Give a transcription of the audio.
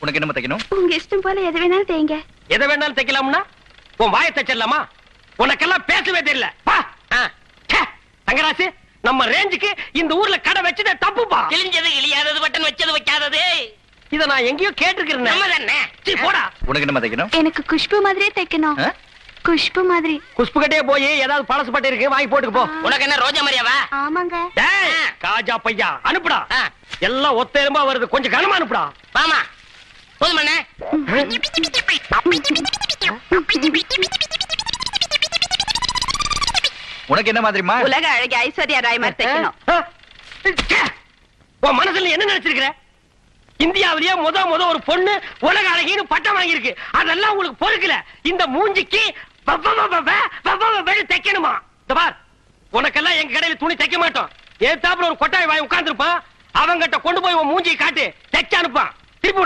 உனக்கு என்னமா தைக்கணும்? உங்க இஷ்டம் போல எது வேணாலும் தேங்க எதை வேணாலும் தைக்கலாம்னா? உன் வாயை தைச்சிடலாமா? உனக்கெல்லாம் பேசவே தெரியல. தங்கராசு நம்ம ரேஞ்சுக்கு இந்த ஊர்ல கடை வச்சதே தப்புப்பா. கிழிஞ்சது கிழியாதது பட்டன் வச்சது வைக்காதது. இத நான் எங்கேயோ நம்ம கேட்டிருக்கிறேன் தானே சீ, போடா. உனக்கு என்னமா தைக்கணும்? எனக்கு குஷ்பு மாதிரியே தைக்கணும்? குஷ்பு மாதிரி. குஷ்பு கட்டே போய் ஏதாவது பழசு பட்டு இருக்கு வாங்கி போட்டுக்கு போ. உனக்கு என்ன ரோஜா மரியாவா ஆமாங்க. காஜா பையா அனுப்புடா. எல்லாம் ஒத்த எலும்பா வருது கொஞ்சம் கனமா அனுப்புடா. போதுமண்ணே உனக்கு என்ன மாதிரிமா உலக அழகி ஐஸ்வர்யா ராய் மாதிரி தைக்கணும். உன் மனசுல என்ன நினைச்சிருக்கிற? இந்தியாவிலேயே முத முத ஒரு பொண்ணு உலக அழகின்னு பட்டம் வாங்கியிருக்கு. அதெல்லாம் உங்களுக்கு பொறுக்கல. இந்த மூஞ்சிக்கு தைக்கணுமா? பார் உனக்கெல்லாம் எங்க கடையில துணி தைக்க மாட்டோம். ஏத்தாப்புல ஒரு கொட்டாய் வாய் உட்கார்ந்துருப்பான். அவங்கிட்ட கொண்டு போய் உன் மூஞ்சியை காட்டு தைக்க அனுப்பான். திருப்பி